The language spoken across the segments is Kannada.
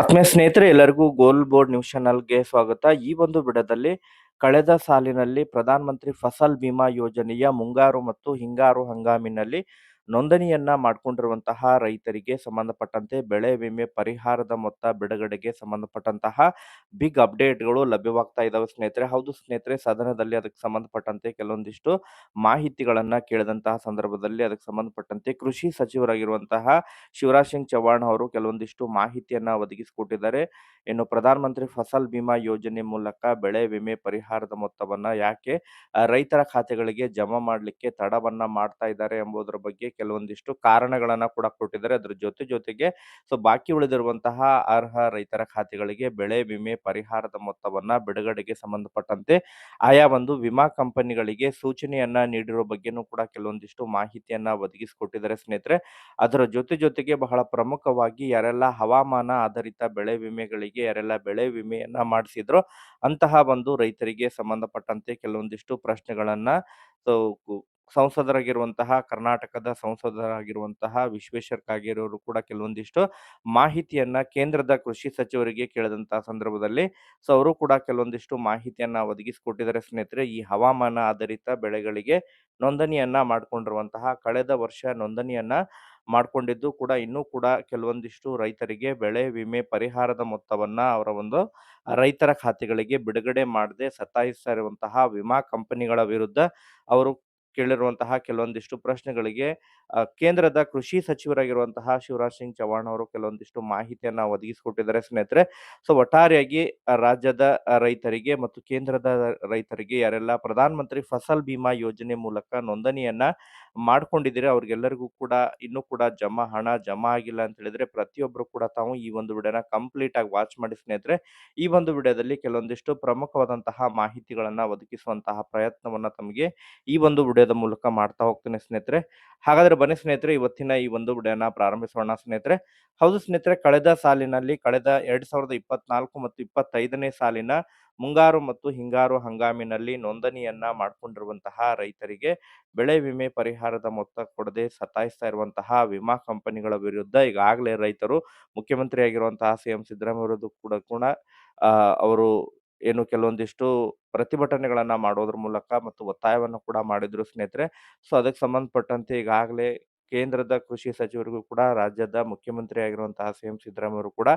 ಆತ್ಮೀಯ ಸ್ನೇಹಿತರೆ, ಎಲ್ಲರಿಗೂ ಗೋಲ್ ಬೋರ್ಡ್ ನ್ಯೂಸ್ ಚಾನಲ್ಗೆ ಸ್ವಾಗತ. ಈ ಒಂದು ಬಿಡದಲ್ಲಿ ಕಳೆದ ಸಾಲಿನಲ್ಲಿ ಪ್ರಧಾನಮಂತ್ರಿ ಫಸಲ್ ಬಿಮಾ ಯೋಜನೆಯ ಮುಂಗಾರು ಮತ್ತು ಹಿಂಗಾರು ಹಂಗಾಮಿನಲ್ಲಿ ನೋಂದಣಿಯನ್ನ ಮಾಡಿಕೊಂಡಿರುವಂತಹ ರೈತರಿಗೆ ಸಂಬಂಧಪಟ್ಟಂತೆ ಬೆಳೆ ವಿಮೆ ಪರಿಹಾರದ ಮೊತ್ತ ಬಿಡುಗಡೆಗೆ ಸಂಬಂಧಪಟ್ಟಂತಹ ಬಿಗ್ ಅಪ್ಡೇಟ್ಗಳು ಲಭ್ಯವಾಗ್ತಾ ಇದ್ದಾವೆ ಸ್ನೇಹಿತರೆ. ಹೌದು ಸ್ನೇಹಿತರೆ, ಸದನದಲ್ಲಿ ಅದಕ್ಕೆ ಸಂಬಂಧಪಟ್ಟಂತೆ ಕೆಲವೊಂದಿಷ್ಟು ಮಾಹಿತಿಗಳನ್ನ ಕೇಳಿದಂತಹ ಸಂದರ್ಭದಲ್ಲಿ ಅದಕ್ಕೆ ಸಂಬಂಧಪಟ್ಟಂತೆ ಕೃಷಿ ಸಚಿವರಾಗಿರುವಂತಹ ಶಿವರಾಜ್ ಸಿಂಗ್ ಚೌಹಾಣ್ ಅವರು ಕೆಲವೊಂದಿಷ್ಟು ಮಾಹಿತಿಯನ್ನ ಒದಗಿಸಿಕೊಟ್ಟಿದ್ದಾರೆ. ಇನ್ನು ಪ್ರಧಾನಮಂತ್ರಿ ಫಸಲ್ ಬಿಮಾ ಯೋಜನೆ ಮೂಲಕ ಬೆಳೆ ವಿಮೆ ಪರಿಹಾರದ ಮೊತ್ತವನ್ನ ಯಾಕೆ ರೈತರ ಖಾತೆಗಳಿಗೆ ಜಮಾ ಮಾಡಲಿಕ್ಕೆ ತಡವನ್ನ ಮಾಡ್ತಾ ಇದ್ದಾರೆ ಎಂಬುದರ ಬಗ್ಗೆ ಕೆಲವೊಂದಿಷ್ಟು ಕಾರಣಗಳನ್ನ ಕೂಡ ಕೊಟ್ಟಿದ್ದಾರೆ. ಅದ್ರ ಜೊತೆ ಜೊತೆಗೆ ಸೊ ಬಾಕಿ ಉಳಿದಿರುವಂತಹ ಅರ್ಹ ರೈತರ ಖಾತೆಗಳಿಗೆ ಬೆಳೆ ವಿಮೆ ಪರಿಹಾರದ ಮೊತ್ತವನ್ನ ಬಿಡುಗಡೆಗೆ ಸಂಬಂಧಪಟ್ಟಂತೆ ಆಯಾ ಒಂದು ವಿಮಾ ಕಂಪನಿಗಳಿಗೆ ಸೂಚನೆಯನ್ನ ನೀಡಿರೋ ಬಗ್ಗೆನೂ ಕೂಡ ಕೆಲವೊಂದಿಷ್ಟು ಮಾಹಿತಿಯನ್ನ ಒದಗಿಸಿಕೊಟ್ಟಿದ್ದಾರೆ ಸ್ನೇಹಿತರೆ. ಅದರ ಜೊತೆ ಜೊತೆಗೆ ಬಹಳ ಪ್ರಮುಖವಾಗಿ ಯಾರೆಲ್ಲ ಹವಾಮಾನ ಆಧಾರಿತ ಬೆಳೆ ವಿಮೆಗಳಿಗೆ ಯಾರೆಲ್ಲ ಬೆಳೆ ವಿಮೆಯನ್ನ ಮಾಡಿಸಿದ್ರು ಅಂತಹ ಒಂದು ರೈತರಿಗೆ ಸಂಬಂಧಪಟ್ಟಂತೆ ಕೆಲವೊಂದಿಷ್ಟು ಪ್ರಶ್ನೆಗಳನ್ನ ಸೊ ಸಂಸದರಾಗಿರುವಂತಹ, ಕರ್ನಾಟಕದ ಸಂಸದರಾಗಿರುವಂತಹ ವಿಶ್ವೇಶ್ವರ್ ಕಾಗೇರಿಯವರು ಕೂಡ ಕೆಲವೊಂದಿಷ್ಟು ಮಾಹಿತಿಯನ್ನ ಕೇಂದ್ರದ ಕೃಷಿ ಸಚಿವರಿಗೆ ಕೇಳಿದಂತಹ ಸಂದರ್ಭದಲ್ಲಿ ಸೊ, ಅವರು ಕೂಡ ಕೆಲವೊಂದಿಷ್ಟು ಮಾಹಿತಿಯನ್ನ ಒದಗಿಸಿಕೊಟ್ಟಿದ್ದಾರೆ. ಸ್ನೇಹಿತರೆ, ಈ ಹವಾಮಾನ ಆಧಾರಿತ ಬೆಳೆಗಳಿಗೆ ನೋಂದಣಿಯನ್ನ ಮಾಡಿಕೊಂಡಿರುವಂತಹ ಕಳೆದ ವರ್ಷ ನೋಂದಣಿಯನ್ನ ಮಾಡಿಕೊಂಡಿದ್ದು ಕೂಡ ಇನ್ನೂ ಕೂಡ ಕೆಲವೊಂದಿಷ್ಟು ರೈತರಿಗೆ ಬೆಳೆ ವಿಮೆ ಪರಿಹಾರದ ಮೊತ್ತವನ್ನ ಅವರ ಒಂದು ರೈತರ ಖಾತೆಗಳಿಗೆ ಬಿಡುಗಡೆ ಮಾಡದೆ ಸತಾಯಿಸ್ತಾ ಇರುವಂತಹ ವಿಮಾ ಕಂಪನಿಗಳ ವಿರುದ್ಧ ಅವರು ಕೇಳಿರುವಂತಹ ಕೆಲವೊಂದಿಷ್ಟು ಪ್ರಶ್ನೆಗಳಿಗೆ ಕೇಂದ್ರದ ಕೃಷಿ ಸಚಿವರಾಗಿರುವಂತಹ ಶಿವರಾಜ್ ಸಿಂಗ್ ಚೌಹಾಣ್ ಅವರು ಕೆಲವೊಂದಿಷ್ಟು ಮಾಹಿತಿಯನ್ನ ಒದಗಿಸಿಕೊಟ್ಟಿದ್ದಾರೆ ಸ್ನೇಹಿತರೆ. ಸೊ, ಒಟ್ಟಾರೆಯಾಗಿ ರಾಜ್ಯದ ರೈತರಿಗೆ ಮತ್ತು ಕೇಂದ್ರದ ರೈತರಿಗೆ ಯಾರೆಲ್ಲ ಪ್ರಧಾನ ಮಂತ್ರಿ ಫಸಲ್ ಬಿಮಾ ಯೋಜನೆ ಮೂಲಕ ನೋಂದಣಿಯನ್ನ ಮಾಡ್ಕೊಂಡಿದ್ದೀರಿ, ಅವ್ರಿಗೆಲ್ಲರಿಗೂ ಕೂಡ ಇನ್ನೂ ಕೂಡ ಜಮಾ ಹಣ ಜಮಾ ಆಗಿಲ್ಲ ಅಂತ ಹೇಳಿದ್ರೆ ಪ್ರತಿಯೊಬ್ಬರು ಕೂಡ ತಾವು ಈ ಒಂದು ವಿಡಿಯೋನ ಕಂಪ್ಲೀಟ್ ಆಗಿ ವಾಚ್ ಮಾಡಿ ಸ್ನೇಹಿತರೆ, ಈ ಒಂದು ವಿಡಿಯೋದಲ್ಲಿ ಕೆಲವೊಂದಿಷ್ಟು ಪ್ರಮುಖವಾದಂತಹ ಮಾಹಿತಿಗಳನ್ನ ಒದಗಿಸುವಂತಹ ಪ್ರಯತ್ನವನ್ನ ತಮಗೆ ಈ ಒಂದು ವಿಡಿಯೋದ ಮೂಲಕ ಮಾಡ್ತಾ ಹೋಗ್ತೇನೆ ಸ್ನೇಹಿತರೆ. ಹಾಗಾದ್ರೆ ಬನ್ನಿ ಸ್ನೇಹಿತರೆ, ಇವತ್ತಿನ ಈ ಒಂದು ವಿಡಿಯೋನ ಪ್ರಾರಂಭಿಸೋಣ ಸ್ನೇಹಿತರೆ. ಹೌದು ಸ್ನೇಹಿತರೆ, ಕಳೆದ ಸಾಲಿನಲ್ಲಿ, ಕಳೆದ ಎರಡ್ ಸಾವಿರದ ಇಪ್ಪತ್ನಾಲ್ಕು ಮತ್ತು ಇಪ್ಪತ್ತೈದನೇ ಸಾಲಿನ ಮುಂಗಾರು ಮತ್ತು ಹಿಂಗಾರು ಹಂಗಾಮಿನಲ್ಲಿ ನೋಂದಣಿಯನ್ನ ಮಾಡಿಕೊಂಡಿರುವಂತಹ ರೈತರಿಗೆ ಬೆಳೆ ವಿಮೆ ಪರಿಹಾರದ ಮೊತ್ತ ಕೊಡದೆ ಸತಾಯಿಸ್ತಾ ಇರುವಂತಹ ವಿಮಾ ಕಂಪನಿಗಳ ವಿರುದ್ಧ ಈಗಾಗಲೇ ರೈತರು ಮುಖ್ಯಮಂತ್ರಿ ಆಗಿರುವಂತಹ ಸಿ ಎಂ ಸಿದ್ದರಾಮಯ್ಯ ಕೂಡ ಕೂಡ ಅವರು ಏನು ಕೆಲವೊಂದಿಷ್ಟು ಪ್ರತಿಭಟನೆಗಳನ್ನ ಮಾಡೋದ್ರ ಮೂಲಕ ಮತ್ತು ಒತ್ತಾಯವನ್ನು ಕೂಡ ಮಾಡಿದ್ರು ಸ್ನೇಹಿತರೆ. ಸೊ, ಅದಕ್ಕೆ ಸಂಬಂಧಪಟ್ಟಂತೆ ಈಗಾಗಲೇ ಕೇಂದ್ರದ ಕೃಷಿ ಸಚಿವರಿಗೂ ಕೂಡ, ರಾಜ್ಯದ ಮುಖ್ಯಮಂತ್ರಿ ಆಗಿರುವಂತಹ ಸಿ ಎಂ ಸಿದ್ದರಾಮಯ್ಯ ಕೂಡ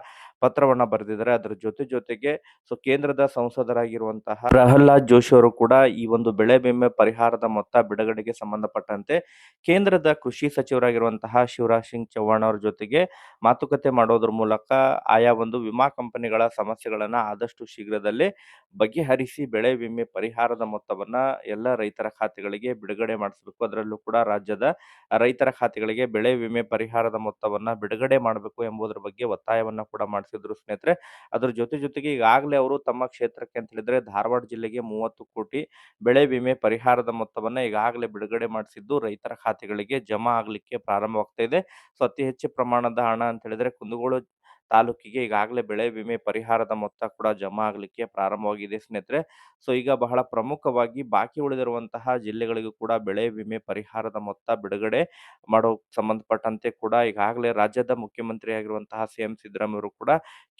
ಪತ್ರವನ್ನ ಬರೆದಿದ್ದಾರೆ. ಅದರ ಜೊತೆ ಜೊತೆಗೆ ಸೊ, ಕೇಂದ್ರದ ಸಂಸದರಾಗಿರುವಂತಹ ಪ್ರಹ್ಲಾದ್ ಜೋಶಿ ಅವರು ಕೂಡ ಈ ಒಂದು ಬೆಳೆ ವಿಮೆ ಪರಿಹಾರದ ಮೊತ್ತ ಬಿಡುಗಡೆಗೆ ಸಂಬಂಧಪಟ್ಟಂತೆ ಕೇಂದ್ರದ ಕೃಷಿ ಸಚಿವರಾಗಿರುವಂತಹ ಶಿವರಾಜ್ ಸಿಂಗ್ ಚೌಹಾಣ್ ಅವರ ಜೊತೆಗೆ ಮಾತುಕತೆ ಮಾಡೋದ್ರ ಮೂಲಕ ಆಯಾ ಒಂದು ವಿಮಾ ಕಂಪನಿಗಳ ಸಮಸ್ಯೆಗಳನ್ನ ಆದಷ್ಟು ಶೀಘ್ರದಲ್ಲೇ ಬಗೆಹರಿಸಿ ಬೆಳೆ ವಿಮೆ ಪರಿಹಾರದ ಮೊತ್ತವನ್ನ ಎಲ್ಲ ರೈತರ ಖಾತೆಗಳಿಗೆ ಬಿಡುಗಡೆ ಮಾಡಿಸಬೇಕು. ಅದರಲ್ಲೂ ಕೂಡ ರಾಜ್ಯದ ರೈತರ ಖಾತೆಗಳಿಗೆ ಬೆಳೆ ವಿಮೆ ಪರಿಹಾರದ ಮೊತ್ತವನ್ನ ಬಿಡುಗಡೆ ಮಾಡಬೇಕು ಎಂಬುದರ ಬಗ್ಗೆ ಒತ್ತಾಯವನ್ನ ಕೂಡ ಮಾಡಿಸಿದ್ರು ಸ್ನೇಹಿತರೆ. ಅದರ ಜೊತೆ ಜೊತೆಗೆ ಈಗಾಗಲೇ ಅವರು ತಮ್ಮ ಕ್ಷೇತ್ರಕ್ಕೆ ಅಂತ ಹೇಳಿದ್ರೆ ಧಾರವಾಡ ಜಿಲ್ಲೆಗೆ ಮೂವತ್ತು ಕೋಟಿ ಬೆಳೆ ವಿಮೆ ಪರಿಹಾರದ ಮೊತ್ತವನ್ನ ಈಗಾಗಲೇ ಬಿಡುಗಡೆ ಮಾಡಿಸಿದ್ದು ರೈತರ ಖಾತೆಗಳಿಗೆ ಜಮಾ ಆಗಲಿಕ್ಕೆ ಪ್ರಾರಂಭವಾಗ್ತಾ ಇದೆ. ಸೊ ಅತಿ ಹೆಚ್ಚು ಪ್ರಮಾಣದ ಹಣ ಅಂತ ಹೇಳಿದ್ರೆ ಕುಂದಗೋಳ ತಾಲೂಕಿಗೆ ಈಗಾಗಲೇ ಬೆಳೆ ವಿಮೆ ಪರಿಹಾರದ ಮೊತ್ತ ಕೂಡ ಜಮಾ ಆಗಲಿಕ್ಕೆ ಪ್ರಾರಂಭವಾಗಿದೆ ಸ್ನೇಹಿತರೆ. ಸೊ, ಈಗ ಬಹಳ ಪ್ರಮುಖವಾಗಿ ಬಾಕಿ ಉಳಿದಿರುವಂತಹ ಜಿಲ್ಲೆಗಳಿಗೂ ಕೂಡ ಬೆಳೆ ವಿಮೆ ಪರಿಹಾರದ ಮೊತ್ತ ಬಿಡುಗಡೆ ಮಾಡೋ ಸಂಬಂಧಪಟ್ಟಂತೆ ಕೂಡ ಈಗಾಗಲೇ ರಾಜ್ಯದ ಮುಖ್ಯಮಂತ್ರಿ ಆಗಿರುವಂತಹ ಸಿ ಎಂ ಸಿದ್ದರಾಮಯ್ಯ ಕೂಡ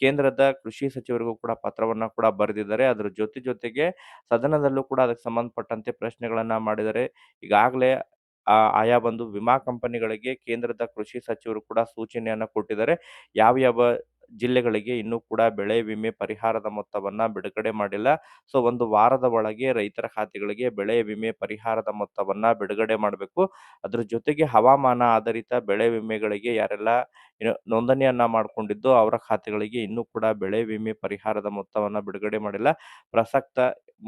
ಕೇಂದ್ರದ ಕೃಷಿ ಸಚಿವರಿಗೂ ಕೂಡ ಪತ್ರವನ್ನ ಕೂಡ ಬರೆದಿದ್ದಾರೆ. ಅದರ ಜೊತೆ ಜೊತೆಗೆ ಸದನದಲ್ಲೂ ಕೂಡ ಅದಕ್ಕೆ ಸಂಬಂಧಪಟ್ಟಂತೆ ಪ್ರಶ್ನೆಗಳನ್ನ ಮಾಡಿದರೆ ಈಗಾಗಲೇ ಆ, ಆಯಾ ಒಂದು ವಿಮಾ ಕಂಪನಿಗಳಿಗೆ ಕೇಂದ್ರದ ಕೃಷಿ ಸಚಿವರು ಕೂಡ ಸೂಚನೆಯನ್ನು ಕೊಟ್ಟಿದ್ದಾರೆ. ಯಾವ ಯಾವ ಜಿಲ್ಲೆಗಳಿಗೆ ಇನ್ನೂ ಕೂಡ ಬೆಳೆ ವಿಮೆ ಪರಿಹಾರದ ಮೊತ್ತವನ್ನ ಬಿಡುಗಡೆ ಮಾಡಿಲ್ಲ. ಸೊ, ಒಂದು ವಾರದ ಒಳಗೆ ರೈತರ ಖಾತೆಗಳಿಗೆ ಬೆಳೆ ವಿಮೆ ಪರಿಹಾರದ ಮೊತ್ತವನ್ನ ಬಿಡುಗಡೆ ಮಾಡಬೇಕು. ಅದರ ಜೊತೆಗೆ ಹವಾಮಾನ ಆಧಾರಿತ ಬೆಳೆ ವಿಮೆಗಳಿಗೆ ಯಾರೆಲ್ಲ ನೋಂದಣಿಯನ್ನು ನೋಂದಣಿಯನ್ನ ಮಾಡಿಕೊಂಡಿದ್ದು ಅವರ ಖಾತೆಗಳಿಗೆ ಇನ್ನೂ ಕೂಡ ಬೆಳೆ ವಿಮೆ ಪರಿಹಾರದ ಮೊತ್ತವನ್ನ ಬಿಡುಗಡೆ ಮಾಡಿಲ್ಲ. ಪ್ರಸಕ್ತ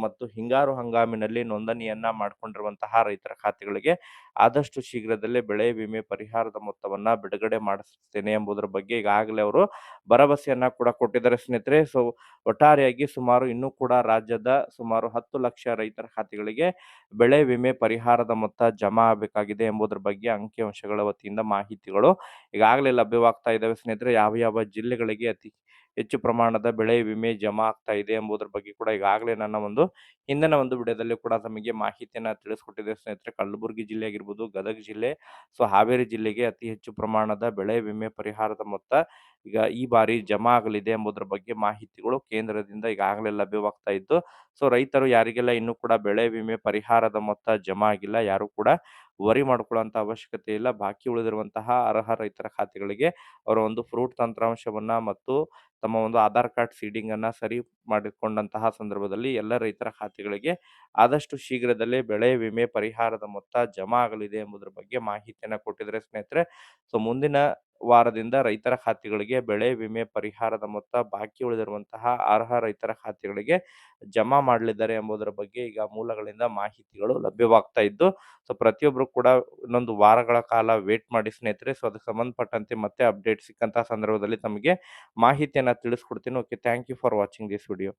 ಮತ್ತು ಹಿಂಗಾರು ಹಂಗಾಮಿನಲ್ಲಿ ನೋಂದಣಿಯನ್ನ ಮಾಡಿಕೊಂಡಿರುವಂತಹ ರೈತರ ಖಾತೆಗಳಿಗೆ ಆದಷ್ಟು ಶೀಘ್ರದಲ್ಲೇ ಬೆಳೆ ವಿಮೆ ಪರಿಹಾರದ ಮೊತ್ತವನ್ನ ಬಿಡುಗಡೆ ಮಾಡಿಸ್ತೇನೆ ಎಂಬುದರ ಬಗ್ಗೆ ಈಗಾಗಲೇ ಅವರು ಭರವಸೆಯನ್ನ ಕೂಡ ಕೊಟ್ಟಿದ್ದಾರೆ. ಸ್ನೇಹಿತರೆ, ಸೊ ಒಟ್ಟಾರೆಯಾಗಿ ಸುಮಾರು ಇನ್ನೂ ಕೂಡ ರಾಜ್ಯದ ಸುಮಾರು ಹತ್ತು ಲಕ್ಷ ರೈತರ ಖಾತೆಗಳಿಗೆ ಬೆಳೆ ವಿಮೆ ಪರಿಹಾರದ ಮೊತ್ತ ಜಮಾ ಆಗಬೇಕಾಗಿದೆ ಎಂಬುದರ ಬಗ್ಗೆ ಅಂಕಿಅಂಶಗಳ ವತಿಯಿಂದ ಮಾಹಿತಿಗಳು ಈಗಾಗಲೇ ಲಭ್ಯವಾಗ್ತಾ ಇದ್ದಾವೆ. ಸ್ನೇಹಿತರೆ, ಯಾವ ಯಾವ ಜಿಲ್ಲೆಗಳಿಗೆ ಅತಿ ಹೆಚ್ಚು ಪ್ರಮಾಣದ ಬೆಳೆ ವಿಮೆ ಜಮಾ ಆಗ್ತಾ ಇದೆ ಎಂಬುದರ ಬಗ್ಗೆ ಕೂಡ ಈಗಾಗಲೇ ನನ್ನ ಒಂದು ಹಿಂದಿನ ಒಂದು ವಿಡಿಯೋದಲ್ಲಿ ಕೂಡ ತಮಗೆ ಮಾಹಿತಿಯನ್ನು ತಿಳಿಸ್ಕೊಟ್ಟಿದೆ ಸ್ನೇಹಿತರೆ ಕಲಬುರಗಿ ಜಿಲ್ಲೆ ಆಗಿರ್ಬೋದು, ಗದಗ ಜಿಲ್ಲೆ, ಸೊ ಹಾವೇರಿ ಜಿಲ್ಲೆಗೆ ಅತಿ ಹೆಚ್ಚು ಪ್ರಮಾಣದ ಬೆಳೆ ವಿಮೆ ಪರಿಹಾರದ ಮೊತ್ತ ಈಗ ಈ ಬಾರಿ ಜಮಾ ಆಗಲಿದೆ ಎಂಬುದರ ಬಗ್ಗೆ ಮಾಹಿತಿಗಳು ಕೇಂದ್ರದಿಂದ ಈಗಾಗಲೇ ಲಭ್ಯವಾಗ್ತಾ ಇದ್ದು, ಸೊ ರೈತರು ಯಾರಿಗೆಲ್ಲ ಇನ್ನೂ ಕೂಡ ಬೆಳೆ ವಿಮೆ ಪರಿಹಾರದ ಮೊತ್ತ ಜಮಾ ಆಗಿಲ್ಲ, ಯಾರು ಕೂಡ ವರಿ ಮಾಡ್ಕೊಳ್ಳುವಂಥ ಅವಶ್ಯಕತೆ ಇಲ್ಲ. ಬಾಕಿ ಉಳಿದಿರುವಂತಹ ಅರ್ಹ ರೈತರ ಖಾತೆಗಳಿಗೆ ಅವರ ಒಂದು ಫ್ರೂಟ್ ತಂತ್ರಾಂಶವನ್ನ ಮತ್ತು ತಮ್ಮ ಒಂದು ಆಧಾರ್ ಕಾರ್ಡ್ ಸೀಡಿಂಗ್ ಅನ್ನ ಸರಿ ಮಾಡಿಕೊಂಡಂತಹ ಸಂದರ್ಭದಲ್ಲಿ ಎಲ್ಲ ರೈತರ ಖಾತೆಗಳಿಗೆ ಆದಷ್ಟು ಶೀಘ್ರದಲ್ಲೇ ಬೆಳೆ ವಿಮೆ ಪರಿಹಾರದ ಮೊತ್ತ ಜಮಾ ಆಗಲಿದೆ ಎಂಬುದರ ಬಗ್ಗೆ ಮಾಹಿತಿಯನ್ನು ಕೊಟ್ಟಿದ್ರೆ ಸ್ನೇಹಿತರೆ. ಸೊ ಮುಂದಿನ ವಾರದಿಂದ ರೈತರ ಖಾತೆಗಳಿಗೆ ಬೆಳೆ ವಿಮೆ ಪರಿಹಾರದ ಮೊತ್ತ ಬಾಕಿ ಉಳಿದಿರುವಂತಹ ಅರ್ಹ ರೈತರ ಖಾತೆಗಳಿಗೆ ಜಮಾ ಮಾಡಲಿದ್ದಾರೆ ಎಂಬುದರ ಬಗ್ಗೆ ಈಗ ಮೂಲಗಳಿಂದ ಮಾಹಿತಿಗಳು ಲಭ್ಯವಾಗ್ತಾ ಇದ್ದು, ಸೊ ಪ್ರತಿಯೊಬ್ಬರು ಕೂಡ ಇನ್ನೊಂದು ವಾರಗಳ ಕಾಲ ವೇಟ್ ಮಾಡಿ ಸ್ನೇಹಿತರೆ, ಸೊ ಅದಕ್ಕೆ ಸಂಬಂಧಪಟ್ಟಂತೆ ಮತ್ತೆ ಅಪ್ಡೇಟ್ ಸಿಕ್ಕಂತಹ ಸಂದರ್ಭದಲ್ಲಿ ತಮಗೆ ಮಾಹಿತಿಯನ್ನು ತಿಳಿಸ್ಕೊಡ್ತೀನಿ. Okay thank you for watching this video